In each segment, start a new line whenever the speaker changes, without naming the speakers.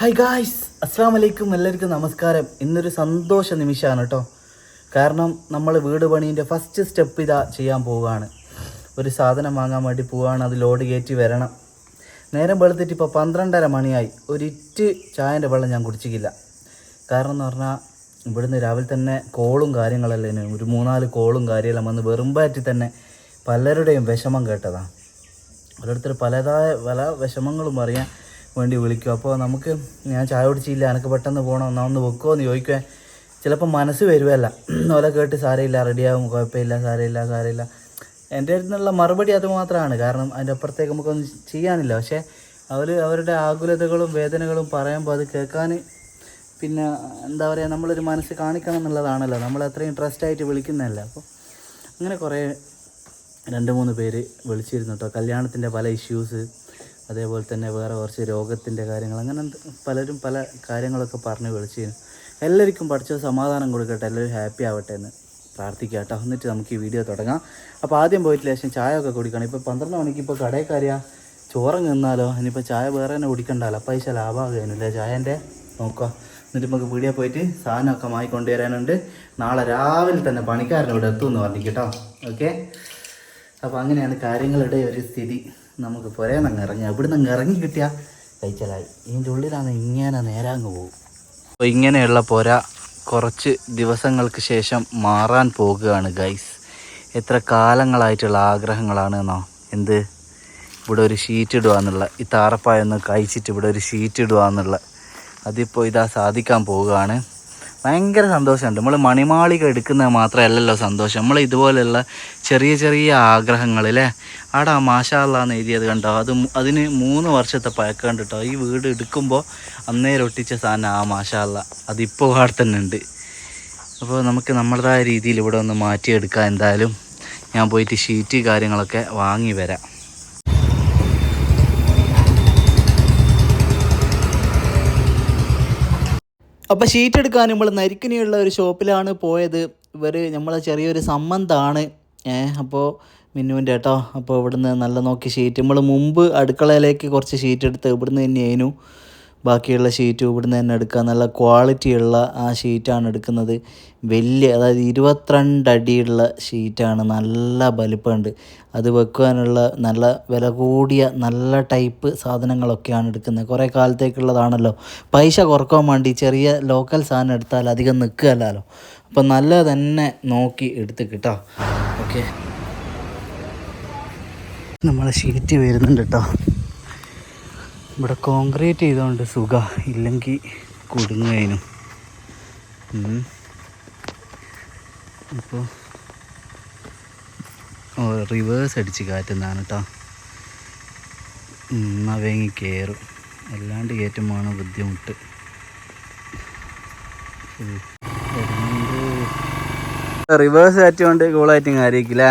Hi guys അസ്സാം വലൈക്കും എല്ലാവർക്കും നമസ്കാരം. ഇന്നൊരു സന്തോഷ നിമിഷമാണ് കേട്ടോ. കാരണം നമ്മൾ വീട് പണീന്റെ ഫസ്റ്റ് സ്റ്റെപ്പ് ഇതാ ചെയ്യാൻ പോവുകയാണ്. ഒരു സാധനം വാങ്ങാൻ വേണ്ടി പോവുകയാണ്. അത് ലോഡ് കയറ്റി വരണം. നേരം വെളുത്തിട്ട് ഇപ്പോൾ പന്ത്രണ്ടര മണിയായി. ഒരിറ്റ് ചായന്റെ വെള്ളം ഞാൻ കുടിച്ചിട്ടില്ല കാരണം എന്ന് പറഞ്ഞാൽ ഇവിടുന്ന് രാവിലെ തന്നെ കോളും കാര്യങ്ങളല്ലേ ഒരു മൂന്നാൽ കോളും കാര്യമെല്ലാം വന്ന് വെറുമ്പാറ്റി തന്നെ പലരുടെയും വിഷമം കേട്ടതാണ് ഓരോരുത്തർ പലതായ പല വിഷമങ്ങളും പറയാൻ വേണ്ടി വിളിക്കും. അപ്പോൾ നമുക്ക് ഞാൻ ചായ കുടിച്ചില്ല എനിക്ക് പെട്ടെന്ന് പോകണം എന്നാ ഒന്ന് വെക്കുമോ എന്ന് ചോദിക്കുവേ ചിലപ്പോൾ മനസ്സ് വരുമല്ല ഓല കേട്ട് സാരയില്ല റെഡിയാവും കുഴപ്പമില്ല സാരയില്ല സാരയില്ല എന്റെ അടുത്തുള്ള മറുപടി അതുമാത്രമാണ് കാരണം അതിന്റെ അപ്പുറത്തേക്ക് നമുക്കൊന്നും ചെയ്യാനില്ല. പക്ഷേ അവർ അവരുടെ ആകുലതകളും വേദനകളും പറയുമ്പോൾ അത് കേൾക്കാൻ പിന്നെ എന്താ പറയുക നമ്മളൊരു മനസ്സ് കാണിക്കണം എന്നുള്ളതാണല്ലോ. നമ്മൾ അത്രയും ട്രസ്റ്റായിട്ട് വിളിക്കുന്നതല്ല. അപ്പോൾ അങ്ങനെ കുറേ രണ്ട് മൂന്ന് പേര് വിളിച്ചിരുന്നു കേട്ടോ കല്യാണത്തിന്റെ പല ഇഷ്യൂസ് അതേപോലെ തന്നെ വേറെ കുറച്ച് രോഗത്തിന്റെ കാര്യങ്ങൾ അങ്ങനെ പലരും പല കാര്യങ്ങളൊക്കെ പറഞ്ഞ് വിളിച്ച് എല്ലാവർക്കും പഠിച്ച സമാധാനം കൊടുക്കട്ടെ എല്ലാവരും ഹാപ്പി ആവട്ടെ എന്ന് പ്രാർത്ഥിക്കുക കേട്ടോ. എന്നിട്ട് നമുക്ക് ഈ വീഡിയോ തുടങ്ങാം. അപ്പോൾ ആദ്യം പോയിട്ട് ലേശം ചായ ഒക്കെ കുടിക്കണം. ഇപ്പോൾ പന്ത്രണ്ട് മണിക്ക് ഇപ്പോൾ കടയിൽ ചോറങ്ങ് ചോറും നിന്നാലോ ഇനിയിപ്പോൾ ചായ വേറെ തന്നെ കുടിക്കണ്ടല്ലോ. പൈസ ലാഭമാകുന്നില്ലേ ചായന്റെ? നോക്കുക എന്നിട്ട് നമുക്ക് വീഡിയോ പോയിട്ട് സാധനമൊക്കെ വാങ്ങിക്കൊണ്ടുവരാനുണ്ട് നാളെ രാവിലെ തന്നെ പണിക്കാരൻ എത്തുമെന്ന് പറഞ്ഞു കേട്ടോ. ഓക്കെ അപ്പോൾ അങ്ങനെയാണ് കാര്യങ്ങളുടെ ഒരു സ്ഥിതി. നമുക്ക് നിന്ന് ഇറങ്ങി ഇവിടെ നിന്ന് ഇറങ്ങി കിട്ടിയാൽ കഴിച്ചാലായി. ഇതിന്റെ ഉള്ളിലാണ് ഇങ്ങനെ നേരെ അങ്ങ് പോകും. അപ്പോൾ ഇങ്ങനെയുള്ള പുര കുറച്ച് ദിവസങ്ങൾക്ക് ശേഷം മാറാൻ പോകുകയാണ് ഗൈസ് എത്ര കാലങ്ങളായിട്ടുള്ള ആഗ്രഹങ്ങളാണ് എന്നോ? എന്ത്? ഇവിടെ ഒരു ഷീറ്റ് ഇടുക എന്നുള്ള ഈ താറപ്പായൊന്ന് കഴിച്ചിട്ട് ഇവിടെ ഒരു ഷീറ്റ് ഇടുക എന്നുള്ള. അതിപ്പോൾ ഇതാ സാധിക്കാൻ പോവുകയാണ്. ഭയങ്കര സന്തോഷമുണ്ട്. നമ്മൾ മണിമാളിക എടുക്കുന്നത് മാത്രമല്ലല്ലോ സന്തോഷം. നമ്മൾ ഇതുപോലെയുള്ള ചെറിയ ചെറിയ ആഗ്രഹങ്ങൾ അല്ലേ ആടാ മാഷാല്ലാന്ന് എഴുതിയത് കണ്ടോ? അത് അതിന് മൂന്ന് വർഷത്തെ പഴക്കം കണ്ടിട്ടോ? ഈ വീട് എടുക്കുമ്പോൾ അന്നേരം ഒട്ടിച്ച സാധനം ആ മാഷാല്ല. അതിപ്പോൾ അവിടെ തന്നെ ഉണ്ട് അപ്പോൾ നമുക്ക് നമ്മുടേതായ രീതിയിൽ ഇവിടെ ഒന്ന് മാറ്റിയെടുക്കാം. എന്തായാലും ഞാൻ പോയിട്ട് ഷീറ്റ് കാര്യങ്ങളൊക്കെ വാങ്ങി വരാം. അപ്പോൾ ഷീറ്റ് എടുക്കാൻ നമ്മൾ നരിക്കിനിയുള്ള ഒരു ഷോപ്പിലാണ് പോയത്. ഇവർ നമ്മളെ ചെറിയൊരു സംബന്ധമാണ് ഏഹ് അപ്പോൾ മിന്നുവിന്റെ കേട്ടോ അപ്പോൾ ഇവിടുന്ന് നല്ല നോക്കി ഷീറ്റ് നമ്മൾ മുമ്പ് അടുക്കളയിലേക്ക് കുറച്ച് ഷീറ്റ് എടുത്ത് ഇവിടുന്ന് തന്നെയായിരുന്നു. ബാക്കിയുള്ള ഷീറ്റ് ഇവിടുന്ന് തന്നെ എടുക്കുക. നല്ല ക്വാളിറ്റിയുള്ള ആ ഷീറ്റാണ് എടുക്കുന്നത്. വലിയ അതായത് ഇരുപത്തിരണ്ട് അടിയുള്ള ഷീറ്റാണ് നല്ല വലിപ്പമുണ്ട്. അത് വെക്കുവാനുള്ള നല്ല വില കൂടിയ നല്ല ടൈപ്പ് സാധനങ്ങളൊക്കെയാണ് എടുക്കുന്നത്. കുറേ കാലത്തേക്കുള്ളതാണല്ലോ. പൈസ കുറയ്ക്കാൻ വേണ്ടി ചെറിയ ലോക്കൽ സാധനം എടുത്താൽ അധികം നിൽക്കുകയല്ലോ അപ്പം നല്ല തന്നെ നോക്കി എടുത്ത് കിട്ടോ. ഓക്കെ നമ്മളെ ഷീറ്റ് വരുന്നുണ്ട് കേട്ടോ. ഇവിടെ കോൺക്രീറ്റ് ചെയ്തുകൊണ്ട് സുഖ. ഇല്ലെങ്കിൽ കുടുങ്ങുകയും അപ്പോൾ ഓ റിവേഴ്സ് അടിച്ച് കാറ്റുന്നതാണ് കേട്ടോ എന്നാൽ വേങ്ങി കയറും അല്ലാണ്ട് കയറ്റുമ്പോഴാണ് ബുദ്ധിമുട്ട്. റിവേഴ്സ് കാറ്റുകൊണ്ട് കൂളായിട്ടും കാര്യമായിരിക്കില്ല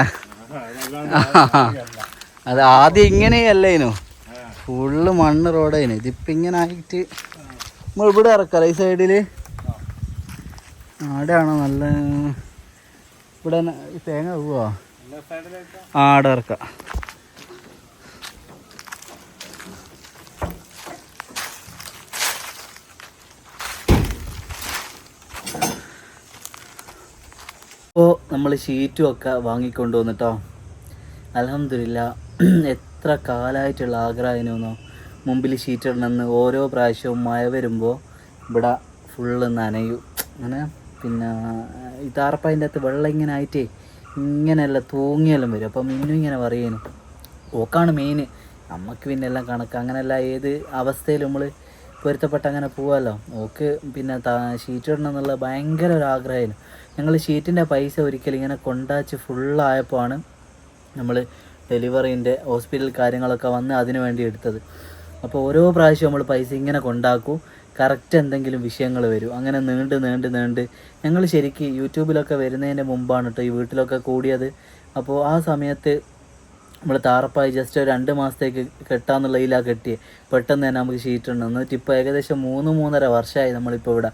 അത് ആദ്യം ഇങ്ങനെയല്ലേനു. ഫുള്ള് മണ്ണ് റോഡായിന് ഇതിപ്പോൾ ഇങ്ങനെ ആയിട്ട് നമ്മൾ ഇവിടെ ഇറക്കാം ഈ സൈഡിൽ ആടെയാണോ നല്ല ഇവിടെ തേങ്ങ പോവാ? ആടെ ഇറക്കാം. നമ്മൾ ഷീറ്റും ഒക്കെ വാങ്ങിക്കൊണ്ടു വന്നിട്ടോ. അലഹമില്ല എത്ര കാലമായിട്ടുള്ള ആഗ്രഹമായിരുന്നു മുമ്പിൽ ഷീറ്റ് ഇടണമെന്ന് ഓരോ പ്രാവശ്യവും മഴ വരുമ്പോൾ ഇവിടെ ഫുള്ള് നനയും. അങ്ങനെ പിന്നെ ഈ താർപ്പതിന്റെ അകത്ത് വെള്ളം ഇങ്ങനെ ആയിട്ടേ ഇങ്ങനെയല്ല തൂങ്ങിയെല്ലാം വരും. അപ്പം ഇന്നും ഇങ്ങനെ പറയുന്നു ഓക്കാണ് മെയിൻ നമുക്ക് പിന്നെ എല്ലാം കണക്ക്. അങ്ങനെയല്ല ഏത് അവസ്ഥയിൽ നമ്മൾ പൊരുത്തപ്പെട്ട് അങ്ങനെ പോവാമല്ലോ ഓക്ക് പിന്നെ ഷീറ്റ് ഇടണം എന്നുള്ള ഭയങ്കര ഒരു ആഗ്രഹമായിരുന്നു. ഞങ്ങൾ ഷീറ്റിന്റെ പൈസ ഒരിക്കലും ഇങ്ങനെ കൊണ്ടാച്ച് ഫുള്ളായപ്പോൾ ആണ് നമ്മൾ ഡെലിവറീന്റെ ഹോസ്പിറ്റൽ കാര്യങ്ങളൊക്കെ വന്ന് അതിനു വേണ്ടി എടുത്തത്. അപ്പോൾ ഓരോ പ്രാവശ്യം നമ്മൾ പൈസ ഇങ്ങനെ കൊണ്ടാക്കൂ. കറക്റ്റ് എന്തെങ്കിലും വിഷയങ്ങൾ വരും. അങ്ങനെ നീണ്ട് നീണ്ട് നീണ്ട് ഞങ്ങൾ ശരിക്കും യൂട്യൂബിലൊക്കെ വരുന്നതിന്റെ മുമ്പാണ് കേട്ടോ ഈ വീട്ടിലൊക്കെ കൂടിയത്. അപ്പോൾ ആ സമയത്ത് നമ്മൾ താറപ്പായി ജസ്റ്റ് ഒരു രണ്ട് മാസത്തേക്ക് കെട്ടാന്നുള്ള ഇതിലാണ് കെട്ടിയത് പെട്ടെന്ന് തന്നെ നമുക്ക് ഷീറ്റ് ഉണ്ട് എന്നിട്ട് ഇപ്പോൾ ഏകദേശം മൂന്ന് മൂന്നര വർഷമായി നമ്മളിപ്പോൾ ഇവിടെ.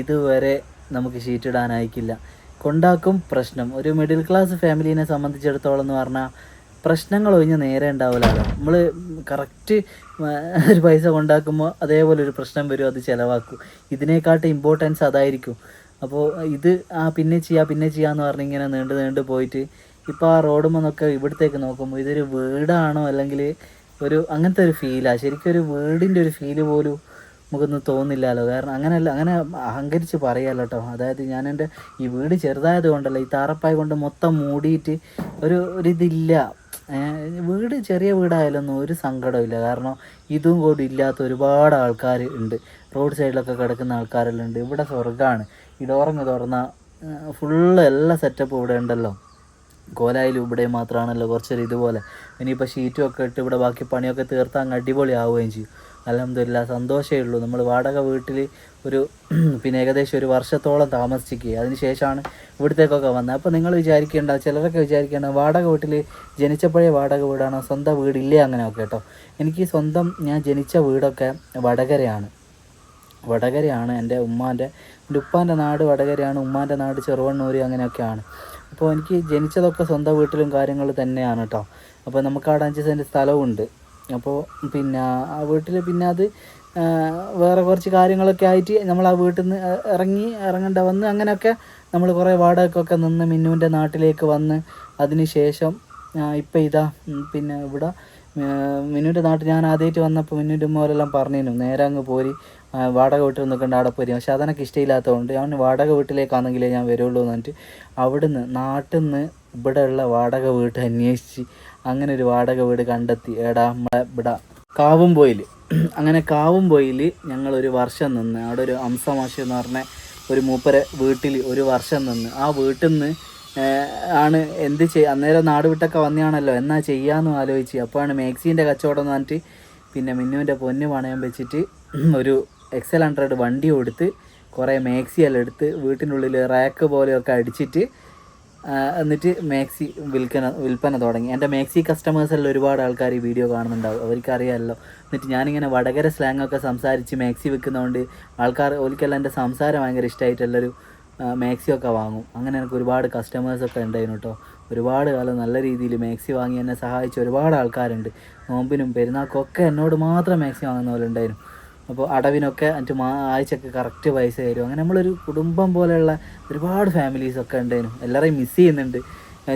ഇതുവരെ നമുക്ക് ഷീറ്റ് ഇടാനായിക്കില്ല കൊണ്ടാക്കും പ്രശ്നം. ഒരു മിഡിൽ ക്ലാസ് ഫാമിലീനെ സംബന്ധിച്ചിടത്തോളം എന്ന് പറഞ്ഞാൽ പ്രശ്നങ്ങൾ ഒഴിഞ്ഞ് നേരെ ഉണ്ടാവില്ലല്ലോ നമ്മൾ കറക്റ്റ് ഒരു പൈസ കൊണ്ടാക്കുമ്പോൾ അതേപോലെ ഒരു പ്രശ്നം വരും അത് ചിലവാക്കും. ഇതിനേക്കാട്ട് ഇമ്പോർട്ടൻസ് അതായിരിക്കും. അപ്പോൾ ഇത് ആ പിന്നെ ചെയ്യാം പിന്നെ ചെയ്യാന്ന് പറഞ്ഞ് ഇങ്ങനെ നീണ്ട് നീണ്ട് പോയിട്ട് ഇപ്പോൾ ആ റോഡുമെന്നൊക്കെ ഇവിടത്തേക്ക് നോക്കുമ്പോൾ ഇതൊരു വീടാണോ അല്ലെങ്കിൽ ഒരു അങ്ങനത്തെ ഒരു ഫീലാണ് ശരിക്കും ഒരു വീടിന്റെ ഒരു ഫീൽ പോലും നമുക്കൊന്നും തോന്നില്ലല്ലോ കാരണം അങ്ങനെയല്ല അങ്ങനെ അഹങ്കരിച്ച് പറയാലോ. കേട്ടോ അതായത് ഞാൻ എന്റെ ഈ വീട് ചെറുതായത് കൊണ്ടല്ല ഈ താറപ്പായ കൊണ്ട് മൊത്തം മൂടിയിട്ട് ഒരു ഒരിതില്ല വീട് ചെറിയ വീടായാലൊന്നും ഒരു സങ്കടമില്ല കാരണം ഇതും കൂടി ഇല്ലാത്ത ഒരുപാട് ആൾക്കാർ ഉണ്ട്. റോഡ് സൈഡിലൊക്കെ കിടക്കുന്ന ആൾക്കാരെല്ലാം ഉണ്ട് ഇവിടെ സ്വർഗമാണ് ഈ ഡോറങ്ങ് തുറന്ന ഫുള്ള് എല്ലാ സെറ്റപ്പും ഇവിടെ ഉണ്ടല്ലോ. കോലായാലും ഇവിടെ മാത്രമാണല്ലോ കുറച്ചൊരു ഇതുപോലെ. ഇനിയിപ്പോൾ ഷീറ്റും ഒക്കെ ഇട്ട് ഇവിടെ ബാക്കി പണിയൊക്കെ തീർത്താൽ അങ്ങ് അടിപൊളി ആവുകയും ചെയ്യും. അലഹമില്ല സന്തോഷമേ ഉള്ളൂ. നമ്മൾ വാടക വീട്ടിൽ ഒരു പിന്നെ ഏകദേശം ഒരു വർഷത്തോളം താമസിക്കുക അതിനുശേഷമാണ് ഇവിടത്തേക്കൊക്കെ വന്നത്. അപ്പോൾ നിങ്ങൾ വിചാരിക്കേണ്ട ചിലരൊക്കെ വിചാരിക്കേണ്ട വാടക വീട്ടിൽ ജനിച്ചപ്പോഴേ വാടക വീടാണോ സ്വന്തം വീടില്ലേ അങ്ങനെയൊക്കെ കേട്ടോ. എനിക്ക് സ്വന്തം ഞാൻ ജനിച്ച വീടൊക്കെ വടകരയാണ്. വടകരയാണ് എന്റെ ഉമ്മാന്റെ എന്റെ ഉപ്പാന്റെ നാട് വടകരയാണ് ഉമ്മാന്റെ നാട് ചെറുവണ്ണൂർ അങ്ങനെയൊക്കെയാണ്. അപ്പോൾ എനിക്ക് ജനിച്ചതൊക്കെ സ്വന്തം വീട്ടിലും കാര്യങ്ങൾ തന്നെയാണ് കേട്ടോ. അപ്പോൾ നമുക്ക് അവിടെ അഞ്ച് സെന്റ് സ്ഥലവുമുണ്ട് അപ്പോൾ പിന്നെ ആ വീട്ടിൽ പിന്നെ അത് വേറെ കുറച്ച് കാര്യങ്ങളൊക്കെ ആയിട്ട് നമ്മൾ ആ വീട്ടിൽ നിന്ന് ഇറങ്ങി ഇറങ്ങേണ്ട വന്ന് അങ്ങനെയൊക്കെ നമ്മൾ കുറേ വാടകയ്ക്കൊക്കെ നിന്ന് മിന്നുവിന്റെ നാട്ടിലേക്ക് വന്ന് അതിന് ശേഷം ഇപ്പം ഇതാ പിന്നെ ഇവിടെ മിന്നുവിന്റെ നാട്ടിൽ ഞാൻ ആദ്യമായിട്ട് വന്നപ്പോൾ മിന്നുവിന്റെ ഉമ്മവരെല്ലാം പറഞ്ഞിരുന്നു നേരെ അങ്ങ് പോരി വാടക വീട്ടിൽ നിൽക്കേണ്ട അവിടെ പോരി പക്ഷെ അതെനിക്ക് ഇഷ്ടമില്ലാത്തതുകൊണ്ട് അവന് വാടക വീട്ടിലേക്കാണെങ്കിലേ ഞാൻ വരുള്ളൂ എന്ന് പറഞ്ഞിട്ട് അവിടുന്ന് നാട്ടിൽ നിന്ന് ഇവിടെയുള്ള വാടക വീട്ട് അന്വേഷിച്ച് അങ്ങനെ ഒരു വാടക വീട് കണ്ടെത്തി. ഏടാ നമ്മളെ ഇവിടെ കാവുംപോയിൽ അങ്ങനെ കാവുംപോയിൽ ഞങ്ങൾ ഒരു വർഷം നിന്ന് അവിടെ ഒരു അംസമാഷി എന്ന് പറഞ്ഞ ഒരു മൂപ്പരെ വീട്ടിൽ ഒരു വർഷം നിന്ന്. ആ വീട്ടിൽ നിന്ന് ആണ് എന്ത് ചെയ്യ അന്നേരം നാട് വിട്ടൊക്കെ വന്നതാണല്ലോ. എന്നാ ചെയ്യാമെന്ന് ആലോചിച്ച്. അപ്പോഴാണ് മാക്സീന്റെ കച്ചവടം എന്ന് പറഞ്ഞിട്ട് പിന്നെ മിന്നുവിന്റെ പൊന്ന് പണയം വെച്ചിട്ട് ഒരു എക്സൽ ഹൺഡ്രഡ് വണ്ടി കൊടുത്ത് കുറേ മാക്സി എല്ലാം എടുത്ത് വീട്ടിനുള്ളിൽ റാക്ക് പോലെയൊക്കെ അടിച്ചിട്ട് എന്നിട്ട് മാക്സി വിൽക്കന വിൽപ്പന തുടങ്ങി. എന്റെ മാക്സി കസ്റ്റമേഴ്സ് എല്ലാം ഒരുപാട് ആൾക്കാർ ഈ വീഡിയോ കാണുന്നുണ്ടാവും. അവർക്കറിയാമല്ലോ. എന്നിട്ട് ഞാനിങ്ങനെ വടകര സ്ലാങ്ങൊക്കെ സംസാരിച്ച് മാക്സി വിൽക്കുന്നതുകൊണ്ട് ആൾക്കാർ ഓലിക്കെല്ലാം എന്റെ സംസാരം ഭയങ്കര ഇഷ്ടമായിട്ടുള്ളൊരു മാക്സി ഒക്കെ വാങ്ങും. അങ്ങനെ എനിക്ക് ഒരുപാട് കസ്റ്റമേഴ്സൊക്കെ ഉണ്ടായിരുന്നു കേട്ടോ ഒരുപാട് കാലം നല്ല രീതിയിൽ മാക്സി വാങ്ങി എന്നെ സഹായിച്ച ഒരുപാട് ആൾക്കാരുണ്ട്. നോമ്പിനും പെരുന്നാൾക്കൊക്കെ എന്നോട് മാത്രം മാക്സി വാങ്ങുന്ന പോലെ ഉണ്ടായിരുന്നു. അപ്പോൾ അടവിനൊക്കെ എന്നിട്ട് മാ ആഴ്ചയ്ക്ക് കറക്റ്റ് പൈസ തരും. അങ്ങനെ നമ്മളൊരു കുടുംബം പോലെയുള്ള ഒരുപാട് ഫാമിലീസൊക്കെ ഉണ്ടായിരുന്നു എല്ലാവരെയും മിസ് ചെയ്യുന്നുണ്ട്.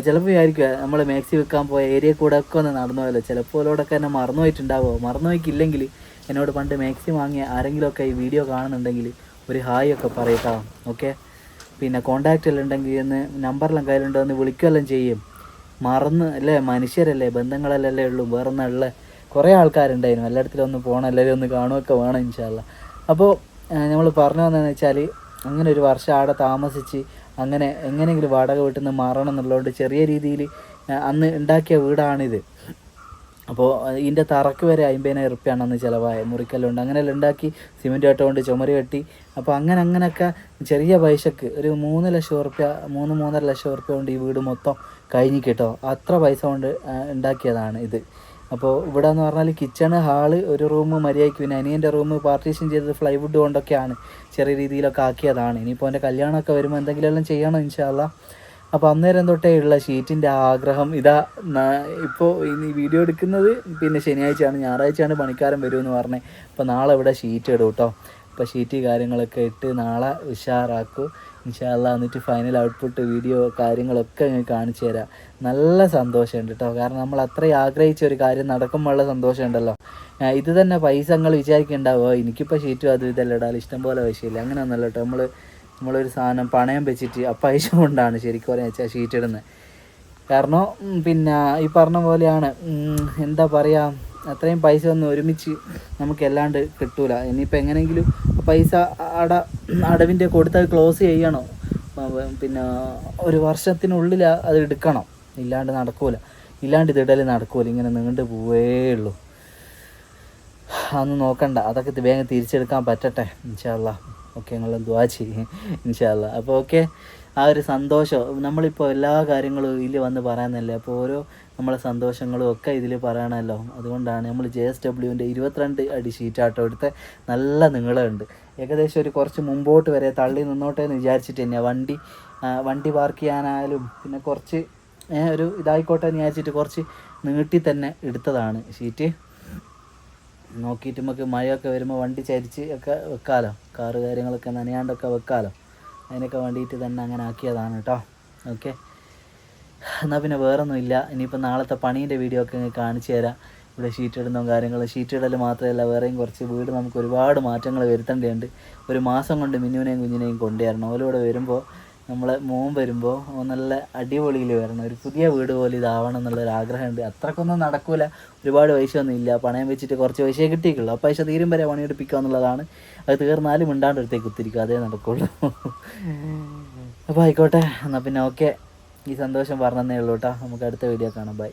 ചിലപ്പോൾ വിചാരിക്കുക നമ്മൾ മാക്സി വെക്കാൻ പോയ ഏരിയ കൂടെ ഒക്കെ ഒന്ന് നടന്നു പോയല്ലോ ചിലപ്പോൾ ഓലോടൊക്കെ എന്നെ മറന്നു പോയിട്ടുണ്ടാവുമോ മറന്നു പോയിക്കില്ലെങ്കിൽ എന്നോട് പണ്ട് മാക്സി വാങ്ങിയ ആരെങ്കിലുമൊക്കെ ഈ വീഡിയോ കാണുന്നുണ്ടെങ്കിൽ ഒരു ഹായ് ഒക്കെ പറയട്ടോ ഓക്കെ പിന്നെ കോണ്ടാക്റ്റ് എല്ലാം ഉണ്ടെങ്കിൽ ഒന്ന് നമ്പറെല്ലാം കയ്യിലുണ്ടോ എന്ന് വിളിക്കുകയെല്ലാം ചെയ്യും. മറന്ന് അല്ലേ? മനുഷ്യരല്ലേ? ബന്ധങ്ങളല്ലേ ഉള്ളൂ? വേറെ ഉള്ള കുറേ ആൾക്കാരുണ്ടായിരുന്നു. എല്ലായിടത്തിലും ഒന്ന് പോകണം എല്ലാവരും ഒന്ന് കാണുകയൊക്കെ വേണം ഇൻഷാല്ല അപ്പോൾ നമ്മൾ പറഞ്ഞു വന്നതെന്ന് വെച്ചാൽ അങ്ങനെ ഒരു വർഷം അവിടെ താമസിച്ച് അങ്ങനെ എങ്ങനെയെങ്കിലും വാടക വീട്ടിൽ നിന്ന് മാറണം എന്നുള്ളതുകൊണ്ട് ചെറിയ രീതിയിൽ അന്ന് ഉണ്ടാക്കിയ വീടാണിത്. അപ്പോൾ ഇതിന്റെ തറക്ക് വരെ അമ്പതിനായിരം റുപ്യാണ് അന്ന് ചിലവായ മുറിക്കല്ലുണ്ട് അങ്ങനെയെല്ലാം ഉണ്ടാക്കി സിമെന്റ് കൊണ്ട് ചുമര് കെട്ടി. അപ്പോൾ അങ്ങനെ അങ്ങനെയൊക്കെ ചെറിയ പൈസക്ക് ഒരു മൂന്ന് ലക്ഷം റുപ്യ മൂന്ന് മൂന്നര ലക്ഷം റുപ്യ കൊണ്ട് ഈ വീട് മൊത്തം കഴിഞ്ഞ് കിട്ടോ. അത്ര പൈസ കൊണ്ട് ഉണ്ടാക്കിയതാണ് ഇത്. അപ്പോൾ ഇവിടെ എന്ന് പറഞ്ഞാൽ കിച്ചൺ ഹാൾ ഒരു റൂം മര്യാദയ്ക്ക് പിന്നെ അനിയന്റെ റൂം പാർട്ടീഷൻ ചെയ്തത് ഫ്ലൈവുഡ് കൊണ്ടൊക്കെയാണ്. ചെറിയ രീതിയിലൊക്കെ ആക്കിയതാണ്. ഇനിയിപ്പോൾ എന്റെ കല്യാണമൊക്കെ വരുമ്പോൾ എന്തെങ്കിലും എല്ലാം ചെയ്യണം ഇൻഷാല്ല അപ്പോൾ അന്നേരം തൊട്ടേ ഉള്ള ഷീറ്റിന്റെ ആഗ്രഹം ഇതാ. ഇപ്പോൾ ഇനി വീഡിയോ എടുക്കുന്നത് പിന്നെ ശനിയാഴ്ചയാണ് ഞായറാഴ്ചയാണ് പണിക്കാരൻ വരുമെന്ന് പറഞ്ഞത് അപ്പോൾ നാളെ ഇവിടെ ഷീറ്റ് ഇടും കേട്ടോ അപ്പോൾ ഷീറ്റ് കാര്യങ്ങളൊക്കെ ഇട്ട് നാളെ ഉഷാറാക്കും. ഇൻഷാല്ല എന്നിട്ട് ഫൈനൽ ഔട്ട്പുട്ട് വീഡിയോ കാര്യങ്ങളൊക്കെ ഞാൻ കാണിച്ചു തരാം. നല്ല സന്തോഷമുണ്ട് കേട്ടോ കാരണം നമ്മൾ അത്രയും ആഗ്രഹിച്ച ഒരു കാര്യം നടക്കുമ്പോഴുള്ള സന്തോഷമുണ്ടല്ലോ. ഇത് തന്നെ പൈസ നിങ്ങൾ വിചാരിക്കണ്ടാവോ? എനിക്കിപ്പോൾ ഷീറ്റും അത് ഇഷ്ടം പോലെ പൈസയില്ല. അങ്ങനെ ഒന്നല്ല കേട്ടോ നമ്മൾ നമ്മളൊരു സാധനം പണയം വെച്ചിട്ട് ആ പൈസ കൊണ്ടാണ് ശരിക്കും പറയാൻ വെച്ചാൽ ഷീറ്റ് ഇടുന്നത് കാരണം പിന്നെ ഈ പറഞ്ഞ പോലെയാണ് എന്താ പറയുക അത്രയും പൈസ ഒന്നും ഒരുമിച്ച് നമുക്ക് അല്ലാണ്ട് കിട്ടൂല. ഇനിയിപ്പോൾ എങ്ങനെയെങ്കിലും പൈസ അട അടവിന്റെ കൊടുത്ത് അത് ക്ലോസ് ചെയ്യണോ? പിന്നെ ഒരു വർഷത്തിനുള്ളിൽ അത് എടുക്കണം. ഇല്ലാണ്ട് നടക്കൂല. ഇല്ലാണ്ട് ഇതിടൽ നടക്കൂല. ഇങ്ങനെ നീണ്ടു പോവേ ഉള്ളൂ. അതൊന്നും നോക്കണ്ട. അതൊക്കെ വേഗം തിരിച്ചെടുക്കാൻ പറ്റട്ടെ. ഇൻഷാല്ല ഓക്കെ നിങ്ങൾ ദ്വാ ചെയ്യും. ഇൻഷാല്ല അപ്പോൾ ഓക്കെ. ആ ഒരു സന്തോഷം. നമ്മളിപ്പോൾ എല്ലാ കാര്യങ്ങളും ഇതിൽ വന്ന് പറയാനല്ലേ അപ്പോൾ ഓരോ നമ്മളെ സന്തോഷങ്ങളും ഒക്കെ ഇതിൽ പറയണമല്ലോ അതുകൊണ്ടാണ് നമ്മൾ ജെ എസ് ഡബ്ല്യുവിന്റെ ഇരുപത്തിരണ്ട് അടി ഷീറ്റാട്ടോ എടുത്ത്. നല്ല നീളമുണ്ട്. ഏകദേശം ഒരു കുറച്ച് മുമ്പോട്ട് വരെ തള്ളി നിന്നോട്ടെ എന്ന് വിചാരിച്ചിട്ട് തന്നെയാണ് വണ്ടി വണ്ടി പാർക്ക് ചെയ്യാനായാലും പിന്നെ കുറച്ച് ഒരു ഇതായിക്കോട്ടെ എന്ന് വിചാരിച്ചിട്ട് കുറച്ച് നീട്ടി തന്നെ എടുത്തതാണ് ഷീറ്റ്. നോക്കിയിട്ട് നമുക്ക് മഴയൊക്കെ വരുമ്പോൾ വണ്ടി ചരിച്ച് ഒക്കെ വെക്കാമല്ലോ കാറ് കാര്യങ്ങളൊക്കെ നനയാണ്ടൊക്കെ വെക്കാലോ. അതിനൊക്കെ വേണ്ടിയിട്ട് തന്നെ അങ്ങനെ ആക്കിയതാണ് കേട്ടോ. ഓക്കെ എന്നാൽ പിന്നെ വേറൊന്നും ഇല്ല ഇനിയിപ്പോൾ നാളത്തെ പണീന്റെ വീഡിയോ ഒക്കെ കാണിച്ചു തരാം. ഇവിടെ ഷീറ്റ് ഇടുന്നതും കാര്യങ്ങളും. ഷീറ്റ് ഇടൽ മാത്രമല്ല വേറെയും കുറച്ച് വീട് നമുക്ക് ഒരുപാട് മാറ്റങ്ങൾ വരുത്തേണ്ടതുണ്ട്. ഒരു മാസം കൊണ്ട് മിന്നുവിനെയും കുഞ്ഞിനെയും കൊണ്ടുവരണം. ഓലോടെ വരുമ്പോൾ നമ്മളെ മോൻ വരുമ്പോൾ നല്ല അടിപൊളിയിൽ വരണം. ഒരു പുതിയ വീട് പോലെ ഇതാവണം എന്നുള്ളൊരു ആഗ്രഹമുണ്ട്. അത്രക്കൊന്നും നടക്കൂല. ഒരുപാട് പൈസ ഒന്നും ഇല്ല. പണയം വെച്ചിട്ട് കുറച്ച് പൈസയെ കിട്ടിയിട്ടുള്ളൂ. ആ പൈസ തീരും വരെ പണിയെടുപ്പിക്കുക എന്നുള്ളതാണ്. അത് തീർന്നാലും മിണ്ടാണ്ട് അടുത്തേക്ക് കുത്തിരിക്കുക. അതേ നടക്കുള്ളൂ. അപ്പോൾ ആയിക്കോട്ടെ. എന്നാൽ പിന്നെ ഓക്കെ. ഈ സന്തോഷം പറഞ്ഞതേ ഉള്ളൂ കേട്ടോ. നമുക്ക് അടുത്ത വീഡിയോ കാണാം. ബൈ.